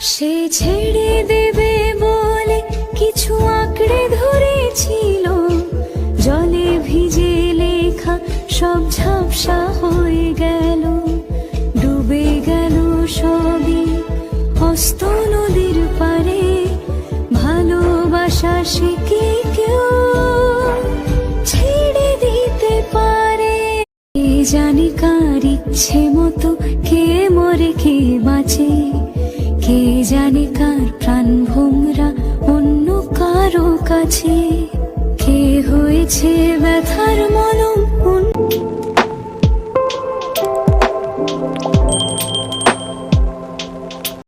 সে ছেড়ে দেবে বলে কিছু আঁকড়ে ধরেছিল। জলে ভিজে লেখা সব ঝাপসা হয়ে গেল। ডুবে গেল সবই হস্ত নদীর পারে ভালোবাসা সে কি কেউ ছেড়ে দিতে পারে? জানে কার ইচ্ছে মতো কে মরে কে বাঁচে? কে জানে কার প্রাণ ভোমরা? অন্য কারও কাছে কে হয়েছে ব্যথার মলম?